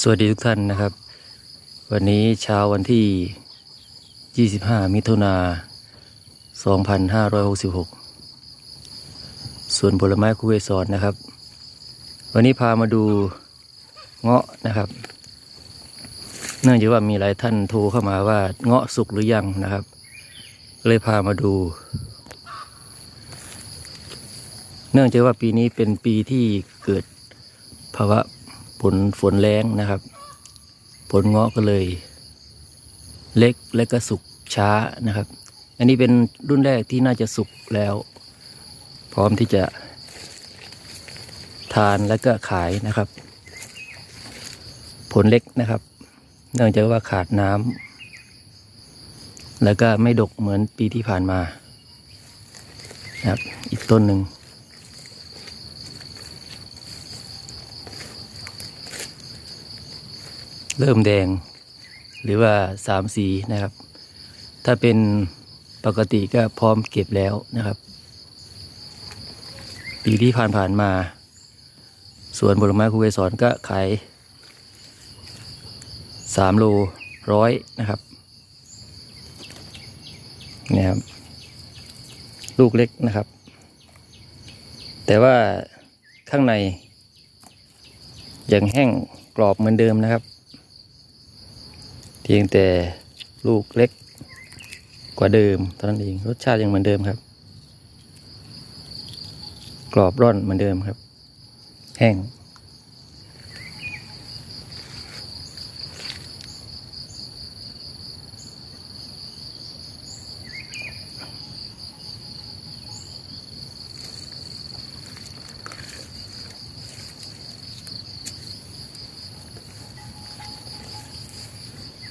สวัสดีทุกท่านนะครับ วันนี้เช้าวันที่ 25 มิถุนา 2566 ส่วนผลไม้คุเวสอนนะครับ วันนี้พามาดูเงาะนะครับ เนื่องจากว่ามีหลายท่านโทรเข้ามาว่าเงาะสุกหรือยังนะครับ เลยพามาดู เนื่องจากว่าปีนี้เป็นปีที่เกิดภาวะ ฝนฝนแรงนะครับ ผลเงาะก็เลย เล็กและก็สุกช้านะครับ อันนี้เป็นรุ่นแรกที่น่าจะสุกแล้ว พร้อมที่จะทานและก็ขายนะครับ ผลเล็กนะครับ เนื่องจากว่าขาดน้ำแล้วก็ไม่ดกเหมือนปีที่ผ่านมานะครับอีกต้นหนึ่ง เริ่มแดง หรือว่าสามสีนะครับ ถ้าเป็นปกติก็พร้อมเก็บแล้วนะครับ ปีที่ผ่านๆมาสวนผลไม้ครูเวสอนก็ขายสามโลร้อยนะครับเนี่ยครับ ลูกเล็กนะครับ แต่ว่าข้างในยังแห้งกรอบเหมือนเดิมนะครับ พียงแต่ลูกเล็กกว่าเดิมเท่านั้นเองรสชาติยังเหมือนเดิมครับ กรอบร่อนเหมือนเดิมครับ แห้ง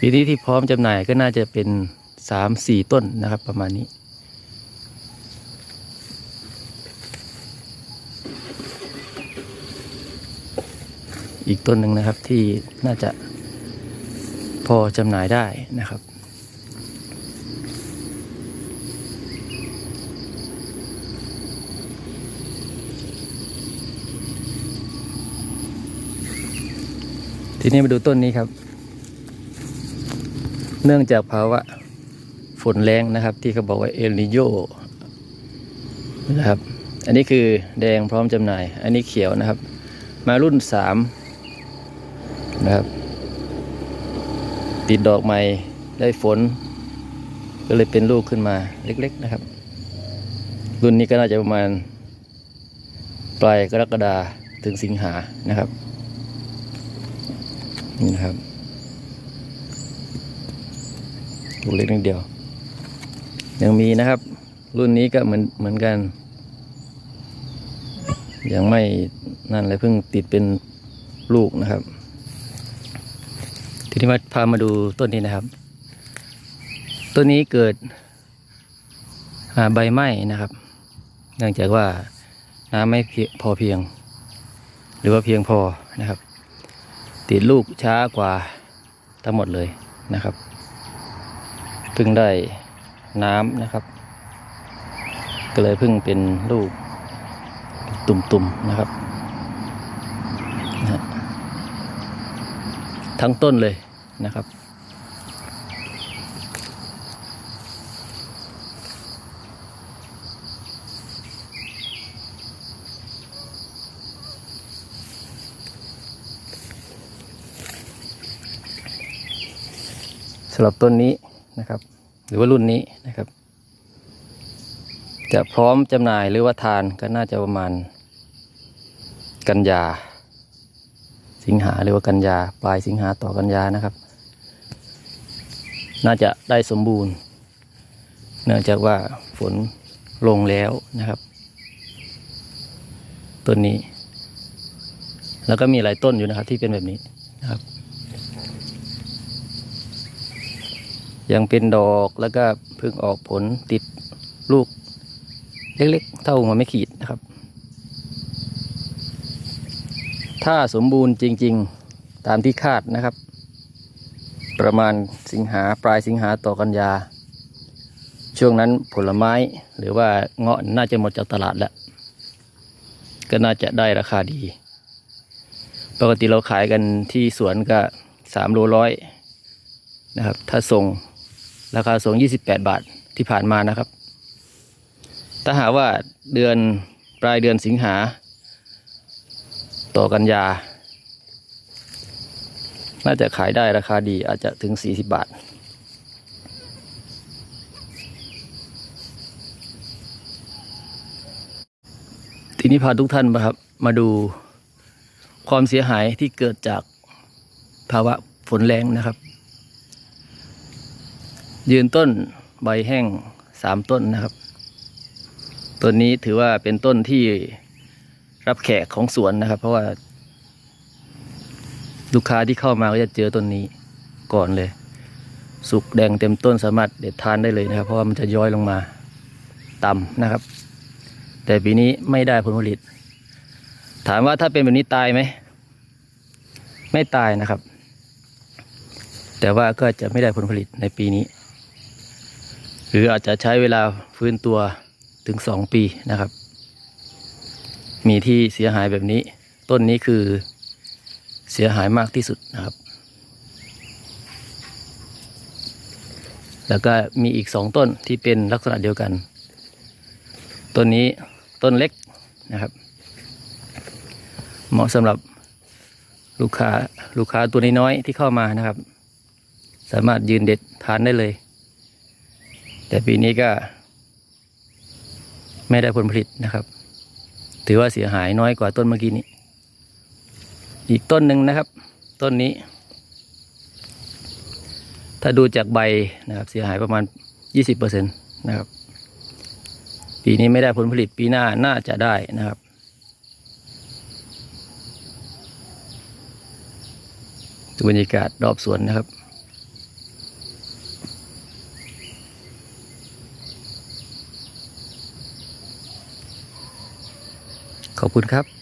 ปีนี้ที่พร้อมจำหน่ายก็น่าจะเป็นสามสี่ต้นนะครับประมาณนี้ อีกต้นหนึ่งนะครับที่น่าจะพอจำหน่ายได้นะครับทีนี้มาดูต้นนี้ครับ เนื่องจากภาวะฝนแรงนะครับ ที่เขาบอกว่าเอลนิโยนะครับ อันนี้คือแดงพร้อมจำหน่าย อันนี้เขียวนะครับ มารุ่นสามนะครับ ติดดอกใหม่ได้ฝน ก็เลยเป็นลูกขึ้นมาเล็กๆนะครับ รุ่นนี้ก็น่าจะประมาณ ปลายกรกฎาถึงสิงหานะครับนี่นะครับ ลูกเล็กนิดเดียว ยังมีนะครับ รุ่นนี้ก็เหมือนเหมือนกัน ยังไม่นั่นเลยเพิ่งติดเป็นลูกนะครับ ทีนี้มาพามาดูต้นนี้นะครับ ต้นนี้เกิดใบไหม้นะครับ เนื่องจากว่าน้ำไม่พอเพียง หรือว่าเพียงพอนะครับ ติดลูกช้ากว่าทั้งหมดเลยนะครับ พิ่งได้น้ำนะครับ ก็เลยเพิ่งเป็นลูกตุ่มๆนะครับ ทั้งต้นเลยนะครับ สำหรับต้นนี้ นะครับ หรือว่ารุ่นนี้นะครับ จะพร้อมจำหน่ายหรือว่าทานก็น่าจะประมาณ กันยา สิงหาหรือว่ากันยา ปลายสิงหาต่อกันยานะครับ น่าจะได้สมบูรณ์ เนื่องจากว่าฝนลงแล้วนะครับต้นนี้ แล้วก็มีหลายต้นอยู่นะครับที่เป็นแบบนี้นะครับ ยังเป็นดอกแล้วก็เพิ่งออกผลติดลูก เล็กๆ เท่าหัวไม่ขีดนะครับ ถ้าสมบูรณ์จริง ๆ ตามที่คาดนะครับ ประมาณสิงหาปลายสิงหาต่อกันยา ช่วงนั้นผลไม้หรือว่าเงาะน่าจะหมดจากตลาดแล้ว ก็น่าจะได้ราคาดี ปกติเราขายกันที่สวนก็สามโลร้อยนะครับ ถ้าส่ง ราคาส่งยี่สิบาทที่ผ่านมานะครับ ถ้าหากว่าเดือนปลายเดือนสิงหา ต่อกันยา น่าจะขายได้ราคาดีอาจจะถึงสี่สิบบาท ทีนี้พาทุกท่านมาครับ มาดูความเสียหายที่เกิดจากภาวะฝนแรงนะครับ ยืนต้นใบแห้งสามต้นนะครับ ต้นนี้ถือว่าเป็นต้นที่รับแขกของสวนนะครับ เพราะว่า ลูกค้าที่เข้ามาก็จะเจอต้นนี้ก่อนเลย สุกแดงเต็มต้นสามารถเด็ดทานได้เลยนะครับ เพราะว่ามันจะย้อยลงมาต่ำนะครับ แต่ปีนี้ไม่ได้ผลผลิต ถามว่าถ้าเป็นแบบนี้ตายไหมไม่ตายนะครับ แต่ว่าก็จะไม่ได้ผลผลิตในปีนี้ หรืออาจจะใช้เวลาฟื้นตัวถึงสองปีนะครับ มีที่เสียหายแบบนี้ ต้นนี้คือเสียหายมากที่สุดนะครับ แล้วก็มีอีกสองต้นที่เป็นลักษณะเดียวกัน ต้นนี้ต้นเล็กนะครับ เหมาะสำหรับลูกค้าลูกค้าตัวน้อยๆที่เข้ามานะครับ สามารถยืนเด็ดทานได้เลย แต่ปีนี้ก็ ไม่ได้ผลผลิตนะครับ ถือว่าเสียหายน้อยกว่าต้นเมื่อกี้นี้ อีกต้นหนึ่งนะครับ ต้นนี้ ถ้าดูจากใบนะครับ เสียหายประมาณ 20%นะครับ ปีนี้ไม่ได้ผลผลิตปีหน้าน่าจะได้นะครับบรรยากาศรอบสวนนะครับ ขอบคุณครับ